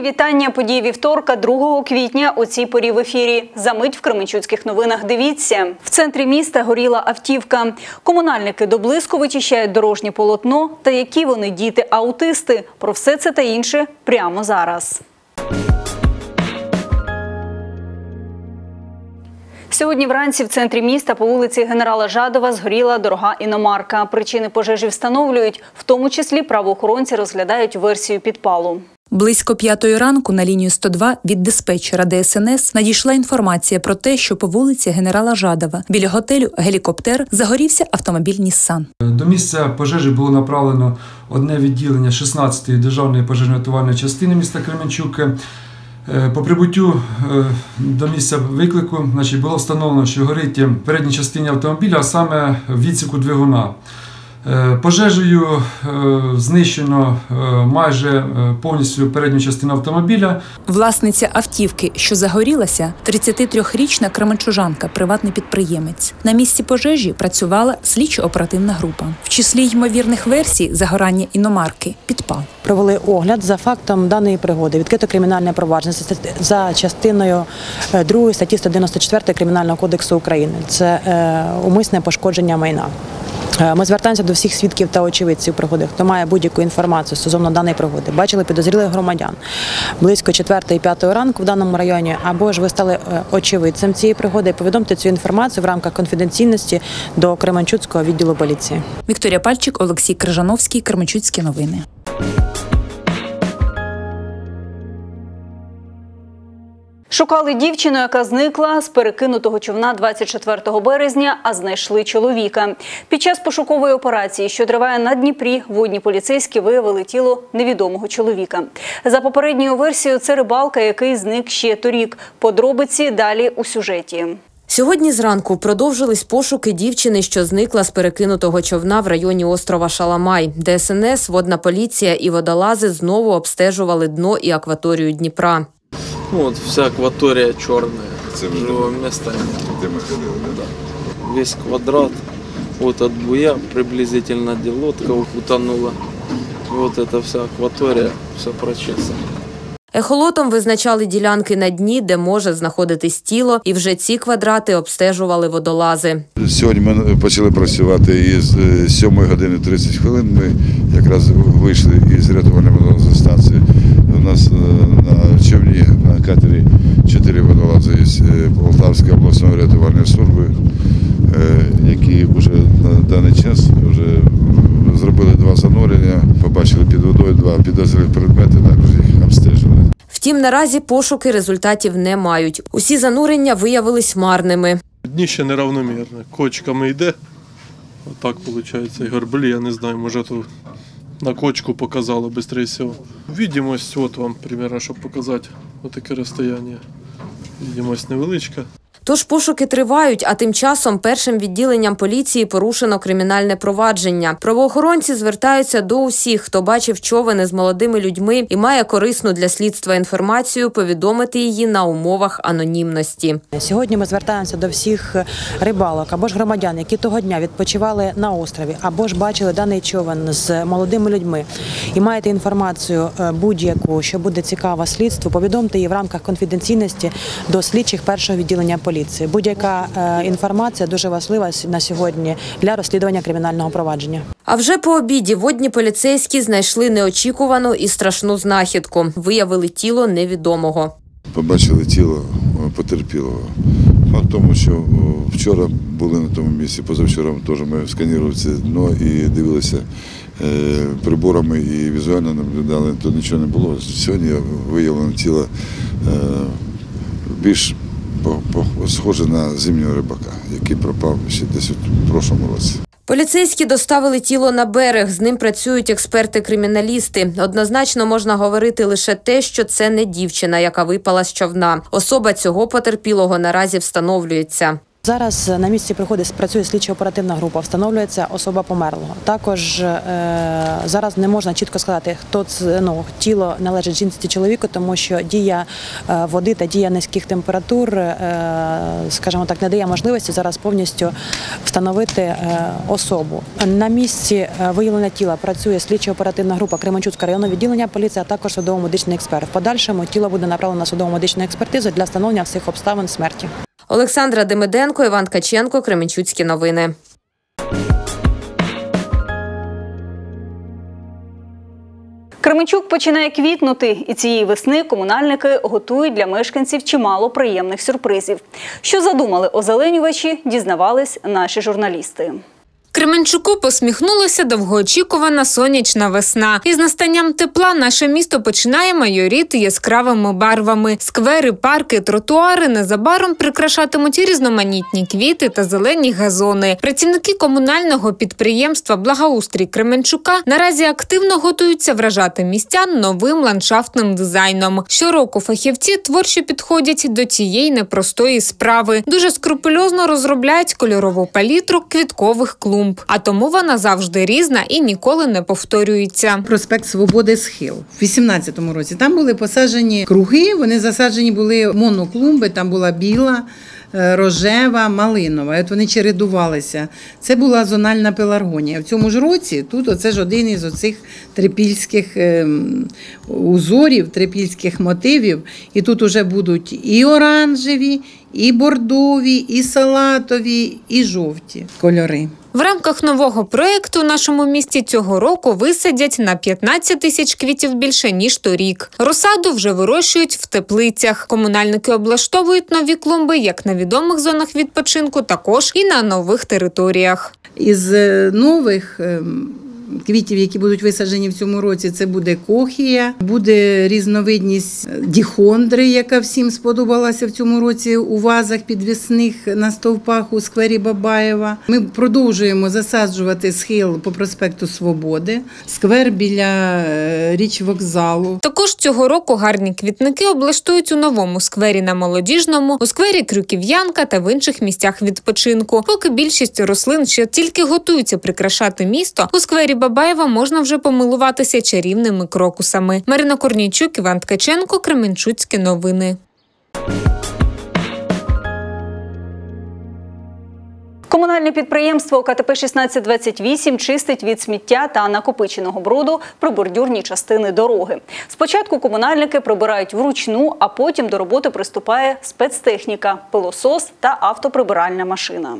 Вітання події вівторка, 2 квітня у цій порі в ефірі. Замить в Кременчуцьких новинах. Дивіться в центрі міста горіла автівка. Комунальники до вичищають дорожнє полотно. Та які вони діти аутисти? Про все це та інше прямо зараз. Сьогодні вранці в центрі міста по вулиці генерала Жадова згоріла дорога іномарка. Причини пожежі встановлюють, в тому числі правоохоронці розглядають версію підпалу. Близько п'ятої ранку на лінію 102 від диспетчера ДСНС надійшла інформація про те, що по вулиці генерала Жадова біля готелю Гелікоптер загорівся автомобіль Ніссан. До місця пожежі було направлено одне відділення 16-ї державної пожежно-рятувальної частини міста Кременчук. Е, По прибуттю е, до місця виклику значить, було встановлено, що горить в передній частині автомобіля, а саме в відсіку двигуна. Е, Пожежею е, знищено е, майже повністю передню частину автомобіля. Власниця автівки, що загорілася, 33-річна кременчужанка, приватний підприємець. На місці пожежі працювала слідчо-оперативна група. В числі ймовірних версій загорання іномарки підпал. провели огляд за фактом даної пригоди. Відкрито кримінальне провадження за за частиною 2 статті 194 Кримінального кодексу України. Це умисне пошкодження майна. Е, Ми звертаємося до всіх свідків та очевидців пригоди, хто має будь-яку інформацію стосовно даної пригоди. Бачили підозрілих громадян близько 4-5 ранку в даному районі, або ж ви стали е, очевидцем цієї пригоди. Повідомте цю інформацію в рамках конфіденційності до Кременчуцького відділу поліції. Вікторія Пальчик, Олексій Крижановський, Кременчуцькі новини. Шукали дівчину, яка зникла з перекинутого човна 24 березня, а знайшли чоловіка. Під час пошукової операції, що триває на Дніпрі, водні поліцейські виявили тіло невідомого чоловіка. За попередньою версією, це рибалка, який зник ще торік. Подробиці далі у сюжеті. Сьогодні зранку продовжились пошуки дівчини, що зникла з перекинутого човна в районі острова Шаламай. ДСНС, водна поліція і водолази знову обстежували дно і акваторію Дніпра. Ну, вот вся акватория черная. Живого места нет. Де ми ходили, да? Весь квадрат. Вот от буя приблизительно где лодка утонула. Вот эта вся акватория, все прочесано. Ехолотом визначали ділянки на дні, де може знаходитись тіло, і вже ці квадрати обстежували водолази. Сьогодні ми почали працювати із е, 7 години 30 хвилин. Ми якраз вийшли із рятувальної водолазної станції. У нас е, на човні на катері чотири водолази із е, Полтавської обласної рятувальної служби, е, які вже на даний час вже зробили два занурення, побачили під водою два підозрілих предмети, також їх обстежили. Втім, наразі пошуки результатів не мають. Усі занурення виявились марними. Дніще неравномірне. Кочками йде. Отак виходить. І горбелі, я не знаю, може то на кочку показало быстрее всего. Видимость, от вам примерно, щоб показати отаке розстояння. Видимость невеличка. Тож пошуки тривають, а тим часом першим відділенням поліції порушено кримінальне провадження. Правоохоронці звертаються до усіх, хто бачив човени з молодими людьми і має корисну для слідства інформацію, повідомити її на умовах анонімності. Сьогодні ми звертаємося до всіх рибалок або ж громадян, які того дня відпочивали на острові, або ж бачили даний човен з молодими людьми і маєте інформацію е, будь-яку, що буде цікава слідству. Повідомте її в рамках конфіденційності до слідчих першого відділення поліції. Будь-яка е, інформація дуже важлива на сьогодні для розслідування кримінального провадження. А вже по обіді водні поліцейські знайшли неочікувану і страшну знахідку. Виявили тіло невідомого. побачили тіло е, потерпілого. Факт в тому, що вчора були на тому місці, позавчора теж ми сканували це дно і дивилися е, приборами і візуально наблюдали, то нічого не було. Сьогодні виявлено тіло е, більш схоже на зимнього рибака, який пропав ще десь у прошлому році. Поліцейські доставили тіло на берег. З ним працюють експерти-криміналісти. Однозначно можна говорити лише те, що це не дівчина, яка випала з човна. Особа цього потерпілого наразі встановлюється. Зараз на місці приходу працює слідчо-оперативна група, встановлюється особа померлого. Також е, зараз не можна чітко сказати, хто це ну, тіло належить жінці чоловіку, тому що дія е, води та дія низьких температур, е, скажімо так, не дає можливості зараз повністю встановити е, особу. На місці е, виявлення тіла працює слідчо-оперативна група Кременчуцького районного відділення поліції, а також судово-медичний експерт. В подальшому тіло буде направлено на судово-медичну експертизу для встановлення всіх обставин смерті. Олександра Демиденко, Іван Каченко, Кременчуцькі новини. Кременчук починає квітнути, і цієї весни комунальники готують для мешканців чимало приємних сюрпризів. Що задумали озеленювачі, дізнавались наші журналісти. Кременчуку посміхнулася довгоочікувана сонячна весна. Із настанням тепла наше місто починає майоріти яскравими барвами. Сквери, парки, тротуари незабаром прикрашатимуть різноманітні квіти та зелені газони. Працівники комунального підприємства Благоустрій Кременчука наразі активно готуються вражати містян новим ландшафтним дизайном. Щороку фахівці творчо підходять до цієї непростої справи. Дуже скрупульозно розробляють кольорову палітру квіткових клумб, а тому вона завжди різна і ніколи не повторюється. Проспект Свободи Схил в 18-му році. Там були посаджені круги, вони засаджені були моноклумби, там була біла. е, Рожева, малинова, от вони чередувалися. Це була зональна пеларгонія. В цьому ж році тут оце ж один із оцих трипільських ем, узорів, трипільських мотивів. І тут уже будуть і оранжеві, і бордові, і салатові, і жовті кольори. В рамках нового проекту у нашому місті цього року висадять на 15 тисяч квітів більше ніж торік. Розсаду вже вирощують в теплицях. Комунальники облаштовують нові клумби як на відомих зонах відпочинку, також і на нових територіях. Із е, нових ем, квітів, які будуть висаджені в цьому році, це буде кохія, буде різновидність діхондри, яка всім сподобалася в цьому році у вазах підвісних на стовпах у сквері Бабаєва. Ми продовжуємо засаджувати схил по проспекту Свободи, сквер біля е, річ вокзалу. Також цього року гарні квітники облаштують у новому сквері на молодіжному, у сквері Крюків'янка та в інших місцях відпочинку. Поки більшість рослин ще тільки готуються прикрашати місто, у сквері Бабаєва можна вже помилуватися чарівними крокусами. Марина Корнійчук, Іван Ткаченко, Кременчуцькі новини. Комунальне підприємство КТП 1628 чистить від сміття та накопиченого бруду прибордюрні частини дороги. Спочатку комунальники прибирають вручну, а потім до роботи приступає спецтехніка, пилосос та автоприбиральна машина.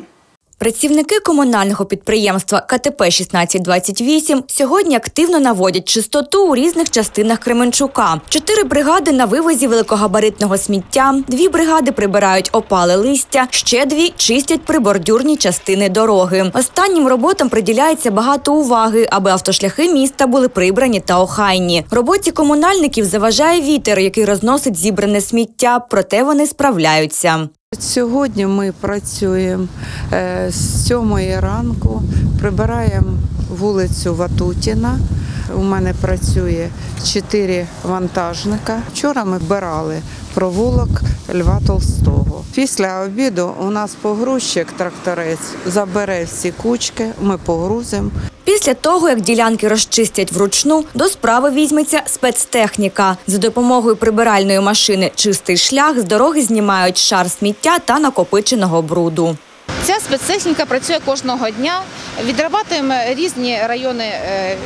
Працівники комунального підприємства КТП 1628 сьогодні активно наводять чистоту у різних частинах Кременчука. Чотири бригади на вивозі великогабаритного сміття, дві бригади прибирають опале листя, ще дві чистять прибордюрні частини дороги. Останнім роботам приділяється багато уваги, аби автошляхи міста були прибрані та охайні. Роботі комунальників заважає вітер, який розносить зібране сміття, проте вони справляються. Сьогодні ми працюємо е, з 7 ранку, прибираємо вулицю Ватутіна. У мене працює чотири вантажника. Вчора ми вбирали провулок Льва Толстого. Після обіду у нас погрузчик тракторець забере всі кучки, ми погрузимо. Після того, як ділянки розчистять вручну, до справи візьметься спецтехніка. За допомогою прибиральної машини чистий шлях з дороги знімають шар сміття та накопиченого бруду. Ця спецтехніка працює кожного дня. Відрабатуємо різні райони е, е,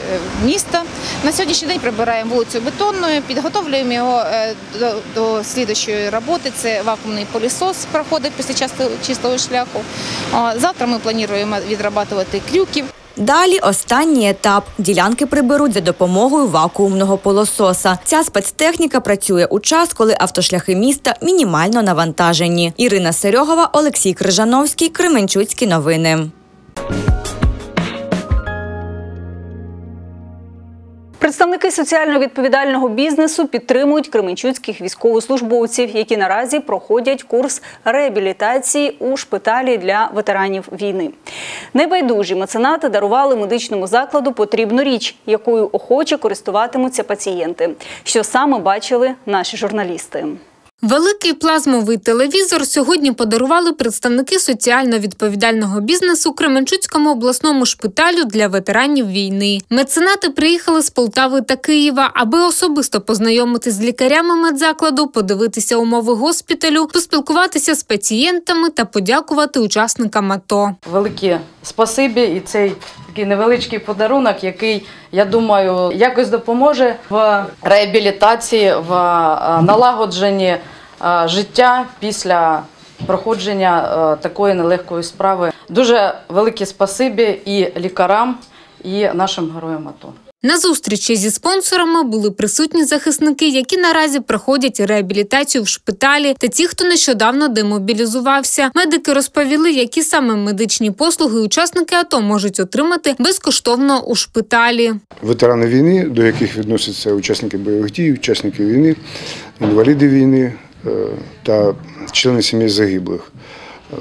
міста. На сьогоднішній день прибираємо вулицю Бетонною, підготовлюємо його е, до, до слідчої роботи. Це вакуумний полісос проходить після чистого шляху. Завтра ми плануємо відрабатувати крюків. Далі останній етап. Ділянки приберуть за допомогою вакуумного полососа. Ця спецтехніка працює у час, коли автошляхи міста мінімально навантажені. Ірина Серегова, Олексій Крижановський, Кременчуцькі новини. Представники соціально відповідального бізнесу підтримують кременчуцьких військовослужбовців, які наразі проходять курс реабілітації у шпиталі для ветеранів війни. Небайдужі меценати дарували медичному закладу потрібну річ, якою охоче користуватимуться пацієнти. Що саме бачили наші журналісти. Великий плазмовий телевізор сьогодні подарували представники соціально відповідального бізнесу Кременчуцькому обласному шпиталю для ветеранів війни. Меценати приїхали з Полтави та Києва, аби особисто познайомитись з лікарями медзакладу, подивитися умови госпіталю, поспілкуватися з пацієнтами та подякувати учасникам АТО. велике спасибі і цей такий невеличкий подарунок, який я думаю якось допоможе в реабілітації, в е, налагодженні е, життя після проходження е, такої нелегкої справи. Дуже велике спасибі і лікарам, і нашим героям АТО. На зустрічі зі спонсорами були присутні захисники, які наразі проходять реабілітацію в шпиталі, та ті, хто нещодавно демобілізувався. Медики розповіли, які саме медичні послуги учасники АТО можуть отримати безкоштовно у шпиталі. ветерани війни, до яких відносяться учасники бойових дій, учасники війни, інваліди війни е, та члени сімей загиблих.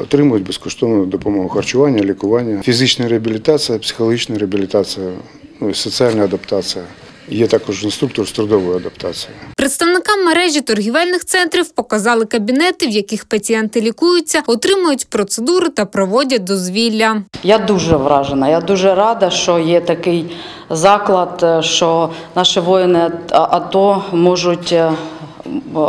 Отримують безкоштовну допомогу харчування, лікування, фізична реабілітація, психологічна реабілітація, ну і соціальна адаптація. Є також інструктор з трудової адаптації. Представникам мережі торгівельних центрів показали кабінети, в яких пацієнти лікуються, отримують процедури та проводять дозвілля. Я дуже вражена. Я дуже рада, що є такий заклад, е, що наші воїни АТО можуть.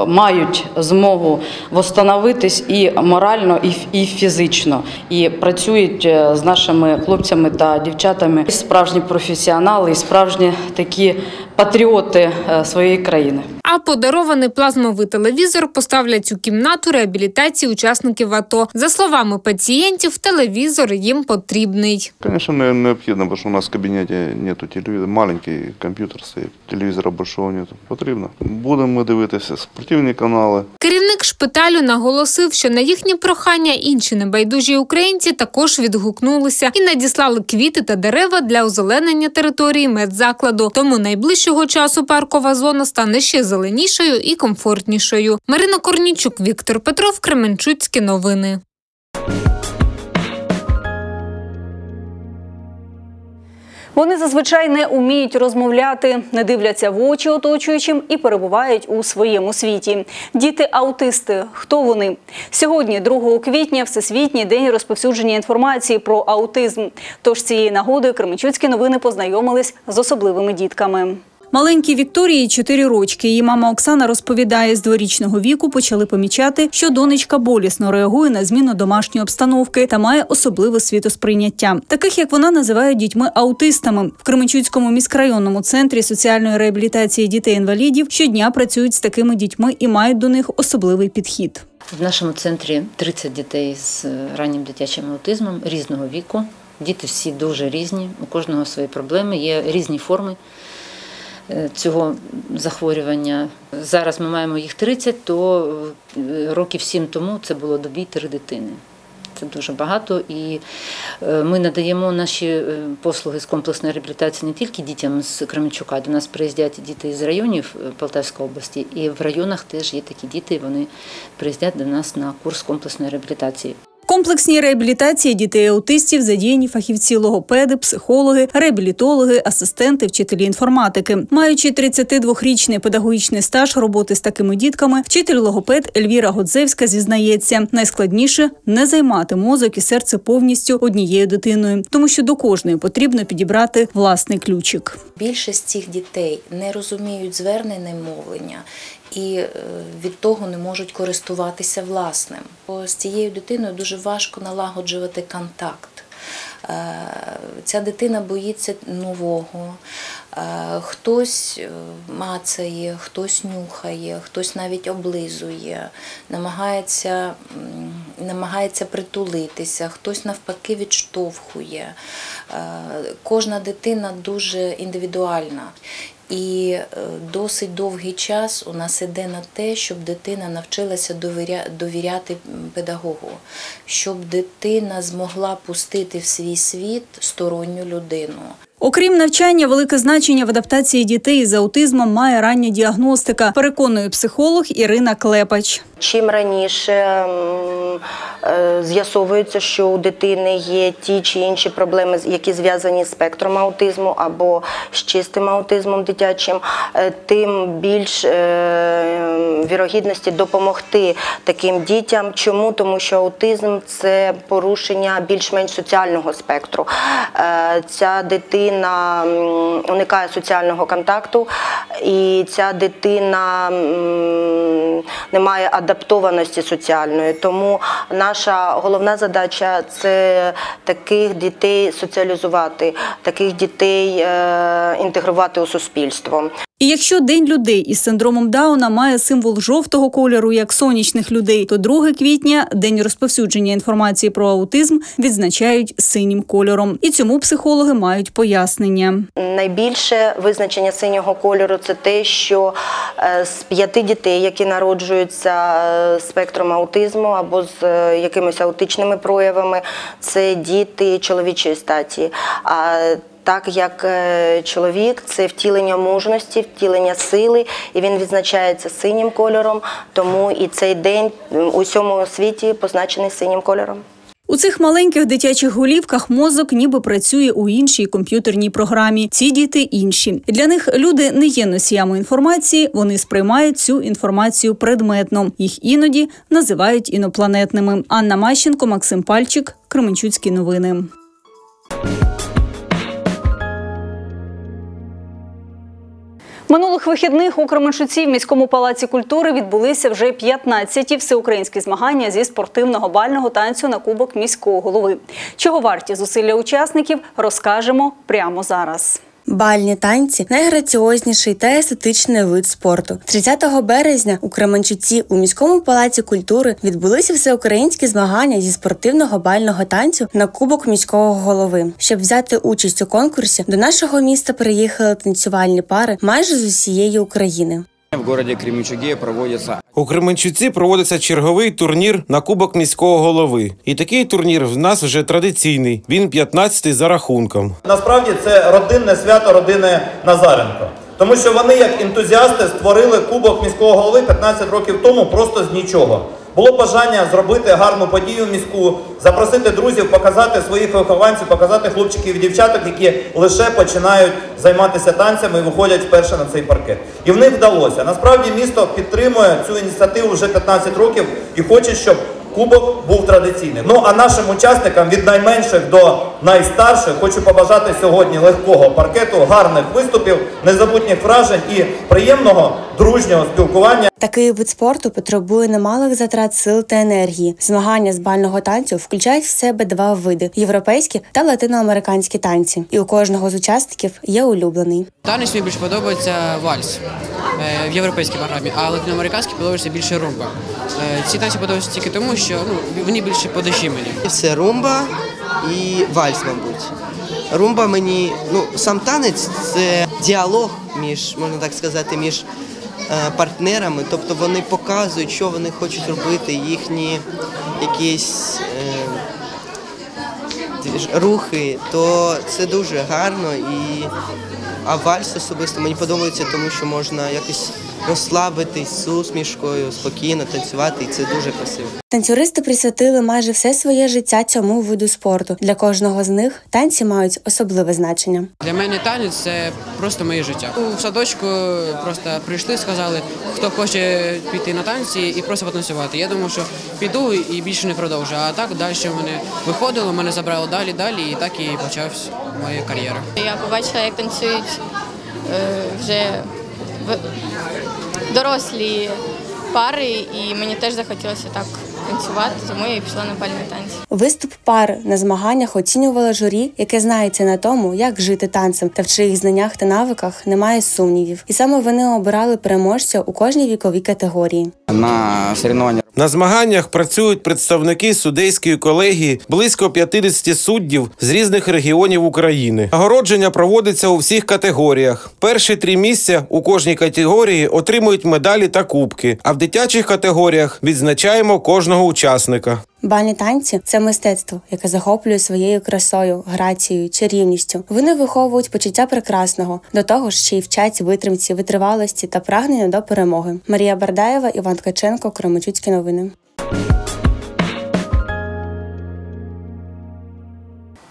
Мають змогу восстановитись і морально, і, фізично, і працюють е, з нашими хлопцями та дівчатами. Справжні професіонали, і справжні такі патріоти е, своєї країни. А подарований плазмовий телевізор поставлять у кімнату реабілітації учасників АТО. За словами пацієнтів, телевізор їм потрібний. Не- необхідно, бо що у нас в кабінеті нету телевізора, маленький комп'ютер стоїть, телевізора большого нету. Потрібно. Будемо ми дивитися спортивні канали. Керівник шпиталю наголосив, що на їхні прохання інші небайдужі українці також відгукнулися і надіслали квіти та дерева для озеленення території медзакладу. Тому найближчого часу паркова зона стане ще зеленішою і комфортнішою. Марина Корнічук, Віктор Петров, Кременчуцькі новини. Вони зазвичай не уміють розмовляти, не дивляться в очі оточуючим і перебувають у своєму світі. Діти-аутисти. Хто вони? Сьогодні, 2 квітня, Всесвітній день розповсюдження інформації про аутизм. Тож цієї нагоди Кременчуцькі новини познайомились з особливими дітками. Маленькій Вікторії 4 рочки. Її мама Оксана розповідає, з дворічного віку почали помічати, що донечка болісно реагує на зміну домашньої обстановки та має особливе світосприйняття. Таких як вона називають дітьми-аутистами. В Кременчуцькому міськрайонному центрі соціальної реабілітації дітей-інвалідів щодня працюють з такими дітьми і мають до них особливий підхід. В нашому центрі 30 дітей з раннім дитячим аутизмом різного віку. Діти всі дуже різні, у кожного свої проблеми, є різні форми цього захворювання. Зараз ми маємо їх 30, то е, років 7 тому це було до 2-3 дитини. Це дуже багато, і е, ми надаємо наші е, послуги з комплексної реабілітації не тільки дітям з Кременчука. До нас приїздять діти з районів е, Полтавської області, і в районах теж є такі діти. Вони приїздять до нас на курс комплексної реабілітації. Комплексній реабілітації дітей-аутистів задіяні фахівці логопеди, психологи, реабілітологи, асистенти, вчителі інформатики. Маючи 32-річний педагогічний стаж роботи з такими дітками, вчитель логопед Ельвіра Годзевська зізнається, найскладніше не займати мозок і серце повністю однією дитиною, тому що до кожної потрібно підібрати власний ключик. Більшість цих дітей не розуміють звернене мовлення і е, від того не можуть користуватися власним. Бо З цією дитиною дуже важко налагоджувати контакт. Е, Ця дитина боїться нового, Е, хтось мацає, хтось нюхає, хтось навіть облизує, намагається, намагається притулитися, хтось навпаки відштовхує. Кожна дитина дуже індивідуальна. І е, досить довгий час у нас іде на те, щоб дитина навчилася довіря- довіряти педагогу, щоб дитина змогла пустити в свій світ сторонню людину. Окрім навчання, велике значення в адаптації дітей з аутизмом має рання діагностика, переконує психолог Ірина Клепач. Чим раніше е, з'ясовується, що у дитини є ті чи інші проблеми, які зв'язані з спектром аутизму або з чистим аутизмом дитячим, е, тим більш е, вірогідності допомогти таким дітям. Чому? Тому що аутизм це порушення більш-менш соціального спектру. Ця дитина м, уникає соціального контакту, і ця дитина не має адаптованості соціальної. Тому наша головна задача це таких дітей соціалізувати, таких дітей е, інтегрувати у суспільство. І якщо День людей із синдромом Дауна має символ жовтого кольору, як сонячних людей, то 2 квітня день розповсюдження інформації про аутизм відзначають синім кольором. І цьому психологи мають пояснення. Найбільше визначення синього кольору це те, що е, з п'яти дітей, які народжуються е, спектром аутизму або з е, якимись аутичними проявами, це діти чоловічої статі. А так як е, чоловік це втілення мужності, втілення сили, і він відзначається синім кольором, тому і цей день у всьому світі позначений синім кольором. У цих маленьких дитячих голівках мозок ніби працює у іншій комп'ютерній програмі. Ці діти інші. Для них люди не є носіями інформації, вони сприймають цю інформацію предметно. Їх іноді називають інопланетними. Анна Мащенко, Максим Пальчик, Кременчуцькі новини. Минулих вихідних у Кременчуці в міському палаці культури відбулися вже 15-ті всеукраїнські змагання зі спортивного бального танцю на кубок міського голови. Чого варті зусилля учасників, розкажемо прямо зараз. Бальні танці найграціозніший та естетичний вид спорту. 30 березня у Кременчуці у міському палаці культури відбулися всеукраїнські змагання зі спортивного бального танцю на кубок міського голови. Щоб взяти участь у конкурсі, до нашого міста приїхали танцювальні пари майже з усієї України. В городі Кременчуге проводиться У Кременчуці проводиться черговий турнір на Кубок міського голови. І такий турнір в нас вже традиційний. Він 15-й за рахунком. Насправді це родинне свято родини Назаренко. Тому що вони, як ентузіасти, створили кубок міського голови 15 років тому просто з нічого. Було бажання зробити гарну подію міську, запросити друзів, показати своїх вихованців, показати хлопчиків і дівчаток, які лише починають займатися танцями і виходять вперше на цей паркет. І в них вдалося. Насправді місто підтримує цю ініціативу вже 15 років і хоче, щоб кубок був традиційний. Ну а нашим учасникам від найменших до найстарших хочу побажати сьогодні легкого паркету, гарних виступів, незабутніх вражень і приємного дружнього спілкування. Такий вид спорту потребує немалих затрат сил та енергії. Змагання з бального танцю включають в себе два види: європейські та латиноамериканські танці. І у кожного з учасників є улюблений. Танець мені більше подобається вальс е, в європейській програмі, а латиноамериканській подобається більше румба. Е, Ці танці подобаються тільки тому, що ну, вони більше по душі мені. Це румба і вальс, мабуть. Румба мені, ну, сам танець це діалог між, можна так сказати, між е, партнерами. Тобто вони показують, що вони хочуть робити, їхні якісь е, рухи, то це дуже гарно. І... А вальс особисто мені подобається, тому що можна якось розслабитись з усмішкою, спокійно танцювати, і це дуже красиво. Танцюристи присвятили майже все своє життя цьому виду спорту. Для кожного з них танці мають особливе значення. Для мене танець це просто моє життя. У садочку просто прийшли, сказали, хто хоче піти на танці і просто потанцювати. Я думав, що піду і більше не продовжу. А так далі мене виходило, мене забрали далі, далі, і так і почався моя кар'єра. Я побачила, як танцюють е, вже в- дорослі пари, і мені теж захотілося так танцювати, тому я і пішла на бальні танці. Виступ пар на змаганнях оцінювало журі, яке знається на тому, як жити танцем, та в чиїх знаннях та навиках немає сумнівів. І саме вони обирали переможця у кожній віковій категорії. на соревнования. На змаганнях працюють представники судейської колегії, близько 50 суддів з різних регіонів України. Нагородження проводиться у всіх категоріях. Перші три місця у кожній категорії отримують медалі та кубки. А в дитячих категоріях відзначаємо кожного учасника. Бальні танці це мистецтво, яке захоплює своєю красою, грацією, чарівністю. Вони виховують почуття прекрасного, до того ж ще й вчать витримці, витривалості та прагнення до перемоги. Марія Бардаєва, Іван Ткаченко, Кременчуцькі новини.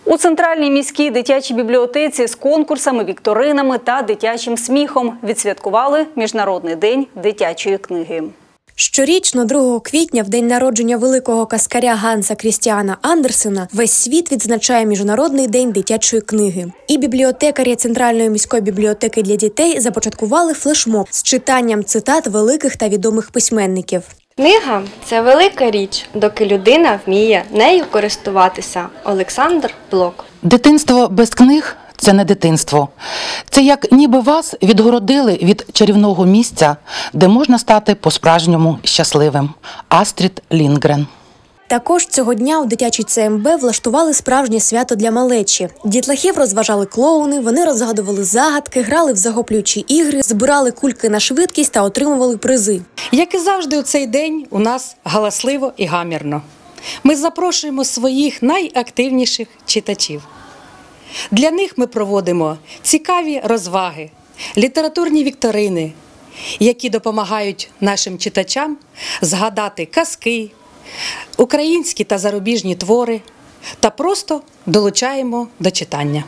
У центральній міській дитячій бібліотеці з конкурсами, вікторинами та дитячим сміхом відсвяткували Міжнародний день дитячої книги. Щорічно, 2 квітня, в день народження великого каскаря Ганса Крістіана Андерсена, весь світ відзначає Міжнародний день дитячої книги. І бібліотекарі Центральної міської бібліотеки для дітей започаткували флешмоб з читанням цитат великих та відомих письменників. Книга це велика річ, доки людина вміє нею користуватися. Олександр Блок. Дитинство без книг це не дитинство. Це як ніби вас відгородили від чарівного місця, де можна стати по-справжньому щасливим. Астрід Лінгрен. Також цього дня у дитячій ЦМБ влаштували справжнє свято для малечі. Дітлахів розважали клоуни, вони розгадували загадки, грали в захоплюючі ігри, збирали кульки на швидкість та отримували призи. Як і завжди, у цей день у нас галасливо і гамірно. Ми запрошуємо своїх найактивніших читачів. Для них ми проводимо цікаві розваги, літературні вікторини, які допомагають нашим читачам згадати казки, українські та зарубіжні твори та просто долучаємо до читання.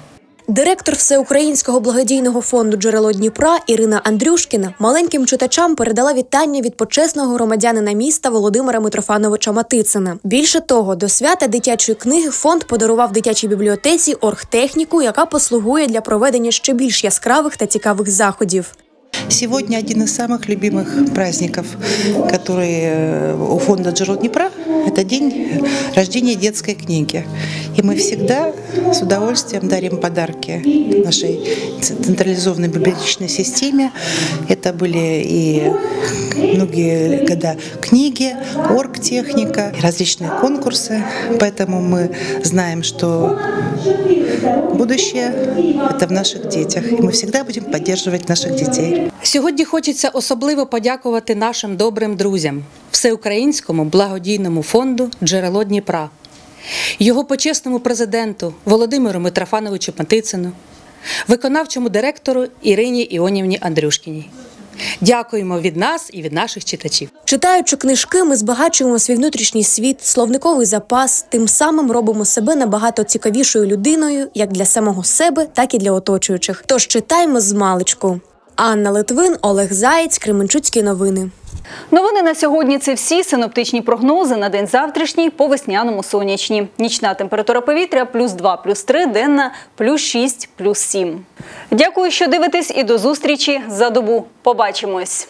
Директор Всеукраїнського благодійного фонду Джерело Дніпра Ірина Андрюшкіна маленьким читачам передала вітання від почесного громадянина міста Володимира Митрофановича Матицина. Більше того, до свята дитячої книги фонд подарував дитячій бібліотеці оргтехніку, яка послугує для проведення ще більш яскравих та цікавих заходів. Сегодня один из самых любимых праздников, который э, у фонда Джерот Днепра, это день рождения детской книги. И мы всегда с удовольствием дарим подарки нашей централизованной библиотечной системе. Это были и многие года книги, оргтехника, различные конкурсы. Поэтому мы знаем, что будущее – это в наших детях. И мы всегда будем поддерживать наших детей. Сьогодні хочеться особливо подякувати нашим добрим друзям Всеукраїнському благодійному фонду Джерело Дніпра, його почесному президенту Володимиру Митрофановичу Матицину, виконавчому директору Ірині Іонівні Андрюшкіній. Дякуємо від нас і від наших читачів. Читаючи книжки, ми збагачуємо свій внутрішній світ, словниковий запас, тим самим робимо себе набагато цікавішою людиною, як для самого себе, так і для оточуючих. Тож читаймо з маличку. Анна Литвин, Олег Заєць, Кременчуцькі новини. Новини на сьогодні це всі синоптичні прогнози на день завтрашній по весняному сонячні. Нічна температура повітря плюс 2, плюс 3, денна плюс 6, плюс 7. Дякую, що дивитесь і до зустрічі за добу. Побачимось.